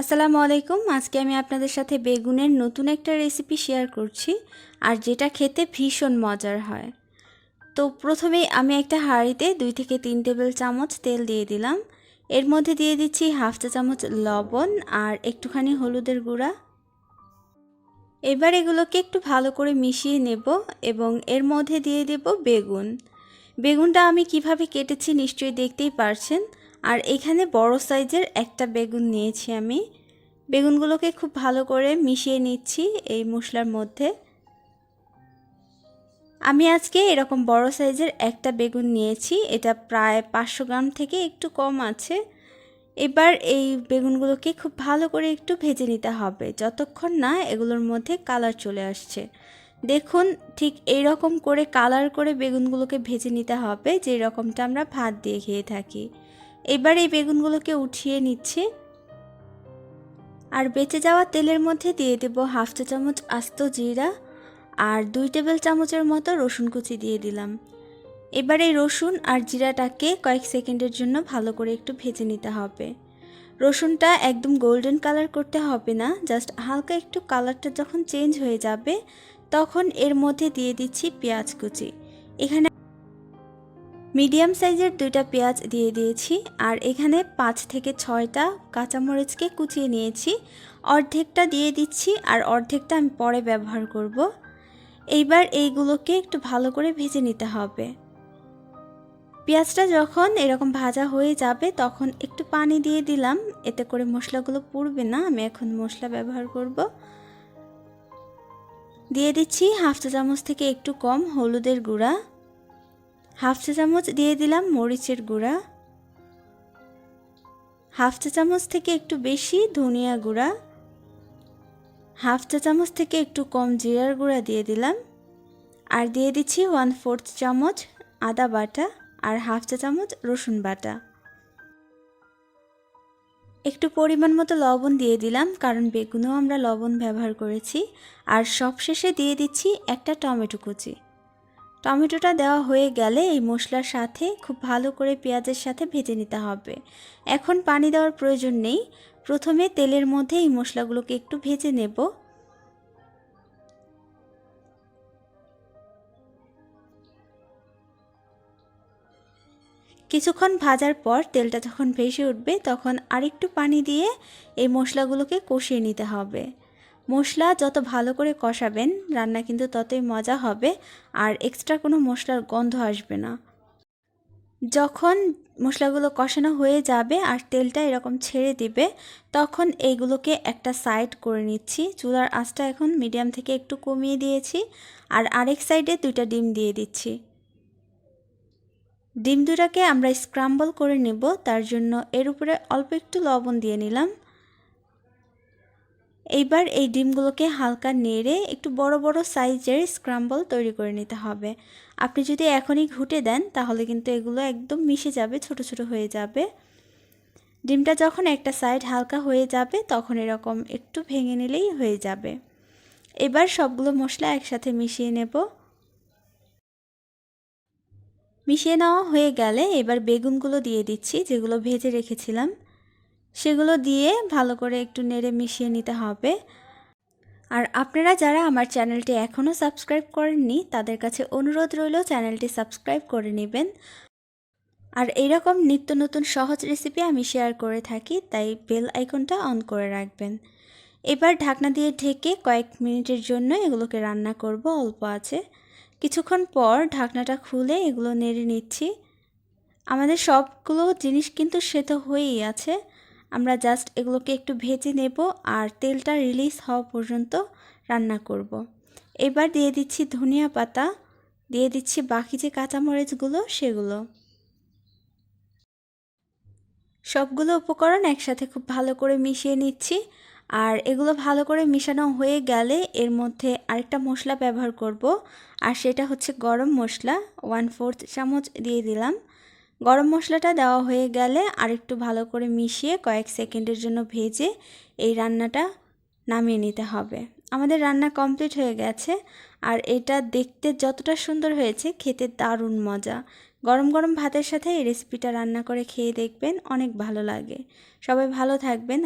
আসসালামু আলাইকুম। আজকে আমি আপনাদের সাথে বেগুনের নতুন একটা রেসিপি শেয়ার করছি আর যেটা খেতে ভীষণ মজার হয়। তো প্রথমেই আমি একটা হাঁড়িতে দুই থেকে তিন টেবিল চামচ তেল দিয়ে দিলাম। এর মধ্যে দিয়ে দিচ্ছি হাফ চা চামচ লবণ আর একটুখানি হলুদের গুঁড়া। এবার এগুলোকে একটু ভালো করে মিশিয়ে নেব এবং এর মধ্যে দিয়ে দেব বেগুন। বেগুনটা আমি কীভাবে কেটেছি নিশ্চয়ই দেখতেই পারছেন। আর এখানে বড় সাইজের একটা বেগুন নিয়েছি আমি। বেগুনগুলোকে খুব ভালো করে মিশিয়ে নিচ্ছি এই মশলার মধ্যে। আমি আজকে এরকম বড় সাইজের একটা বেগুন নিয়েছি, এটা প্রায় পাঁচশো গ্রাম থেকে একটু কম আছে। এবার এই বেগুনগুলোকে খুব ভালো করে একটু ভেজে নিতে হবে, যতক্ষণ না এগুলোর মধ্যে কালার চলে আসছে। দেখুন, ঠিক এই রকম করে কালার করে বেগুনগুলোকে ভেজে নিতে হবে যে রকমটা আমরা ভাত দিয়ে খেয়ে থাকি। এবার এই বেগুনগুলোকে উঠিয়ে নিচ্ছি। আর বেঁচে যাওয়া তেলের মধ্যে দিয়ে দেব হাফ চা চামচ আস্ত জিরা আর দুই টেবিল চামচের মতো রসুন কুচি দিয়ে দিলাম। এবার এই রসুন আর জিরাটাকে কয়েক সেকেন্ডের জন্য ভালো করে একটু ভেজে নিতে হবে। রসুনটা একদম গোল্ডেন কালার করতে হবে না, জাস্ট হালকা একটু কালারটা যখন চেঞ্জ হয়ে যাবে, তখন এর মধ্যে দিয়ে দিচ্ছি পেঁয়াজ কুচি। এখানে মিডিয়াম সাইজের দুইটা পেঁয়াজ দিয়ে দিয়েছি আর এখানে পাঁচ থেকে ছয়টা কাঁচামরিচকে কুচিয়ে নিয়েছি। অর্ধেকটা দিয়ে দিচ্ছি আর অর্ধেকটা আমি পরে ব্যবহার করব। এইবার এইগুলোকে একটু ভালো করে ভেজে নিতে হবে। পেঁয়াজটা যখন এরকম ভাজা হয়ে যাবে তখন একটু পানি দিয়ে দিলাম। এতে করে মশলাগুলো পুড়বে না, আমি এখন মশলা ব্যবহার করব। দিয়ে দিচ্ছি হাফ চা চামচ থেকে একটু কম হলুদের গুঁড়া। হাফ চা চামচ দিয়ে দিলাম মরিচের গুঁড়া। হাফ চা চামচ থেকে একটু বেশি ধনিয়া গুঁড়া। হাফ চা চামচ থেকে একটু কম জিরার গুঁড়া দিয়ে দিলাম। আর দিয়ে দিচ্ছি ওয়ান ফোর্থ চামচ আদা বাটা আর হাফ চা চামচ রসুন বাটা। একটু পরিমাণ মতো লবণ দিয়ে দিলাম, কারণ বেগুনেও আমরা লবণ ব্যবহার করেছি। আর সবশেষে দিয়ে দিচ্ছি একটা টমেটো কুচি। টমেটোটা দেওয়া হয়ে গেলে এই মশলার সাথে খুব ভালো করে পেঁয়াজের সাথে ভেজে নিতে হবে। এখন পানি দেওয়ার প্রয়োজন নেই। প্রথমে তেলের মধ্যে এই মশলাগুলোকে একটু ভেজে নেব। কিছুক্ষণ ভাজার পর তেলটা যখন ভেসে উঠবে, তখন আরেকটু পানি দিয়ে এই মশলাগুলোকে কষিয়ে নিতে হবে। মশলা যত ভালো করে কষাবেন, রান্না কিন্তু ততই মজা হবে, আর এক্সট্রা কোনো মশলার গন্ধ আসবে না। যখন মশলাগুলো কষানো হয়ে যাবে আর তেলটা এরকম ছেড়ে দিবে, তখন এইগুলোকে একটা সাইড করে নিচ্ছি। চুলার আঁচটা এখন মিডিয়াম থেকে একটু কমিয়ে দিয়েছি, আর আরেক সাইডে দুইটা ডিম দিয়ে দিচ্ছি। ডিম দুটাকে আমরা স্ক্রাম্বল করে নেব, তার জন্য এর উপরে অল্প একটু লবণ দিয়ে নিলাম। এইবার এই ডিমগুলোকে হালকা নেড়ে একটু বড় বড় সাইজের স্ক্রাম্বল তৈরি করে নিতে হবে। আপনি যদি এখনই ঘুটে দেন, তাহলে কিন্তু এগুলো একদম মিশে যাবে, ছোট ছোট হয়ে যাবে। ডিমটা যখন একটা সাইড হালকা হয়ে যাবে, তখন এরকম একটু ভেঙে নিলেই হয়ে যাবে। এবার সবগুলো মশলা একসাথে মিশিয়ে নেব। মিশিয়ে নেওয়া হয়ে গেলে এবার বেগুনগুলো দিয়ে দিচ্ছি, যেগুলো ভেজে রেখেছিলাম। সেগুলো দিয়ে ভালো করে একটু নেড়ে মিশিয়ে নিতে হবে। আর আপনারা যারা আমার চ্যানেলটি এখনও সাবস্ক্রাইব করেননি, তাদের কাছে অনুরোধ রইল চ্যানেলটি সাবস্ক্রাইব করে নেবেন। আর এইরকম নিত্য নতুন সহজ রেসিপি আমি শেয়ার করে থাকি, তাই বেল আইকনটা অন করে রাখবেন। এবার ঢাকনা দিয়ে ঢেকে কয়েক মিনিটের জন্য এগুলোকে রান্না করব অল্প আছে। কিছুক্ষণ পর ঢাকনাটা খুলে এগুলো নেড়ে নিচ্ছি। আমাদের সবগুলো জিনিস কিন্তু সেদ্ধ হয়েই আছে। আমরা জাস্ট এগুলোকে একটু ভেজে নেব আর তেলটা রিলিজ হওয়া পর্যন্ত রান্না করব। এবার দিয়ে দিচ্ছি ধনিয়া পাতা, দিয়ে দিচ্ছি বাকি যে কাঁচামরিচগুলো সেগুলো সবগুলো উপকরণ একসাথে খুব ভালো করে মিশিয়ে নিচ্ছি আর এগুলো ভালো করে মিশানো হয়ে গেলে এর মধ্যে আরেকটা মশলা ব্যবহার করব আর সেটা হচ্ছে গরম মশলা ওয়ান ফোর্থ চামচ দিয়ে দিলাম গরম মশলাটা দেওয়া হয়ে গেলে আরেকটু ভালো করে মিশিয়ে কয়েক সেকেন্ডের জন্য ভেজে এই রান্নাটা নামিয়ে নিতে হবে। আমাদের রান্না কমপ্লিট হয়ে গেছে আর এটা দেখতে যতটা সুন্দর হয়েছে খেতে দারুণ মজা। গরম গরম ভাতের সাথে এই রেসিপিটা রান্না করে খেয়ে দেখবেন অনেক ভালো লাগে। সবাই ভালো থাকবেন।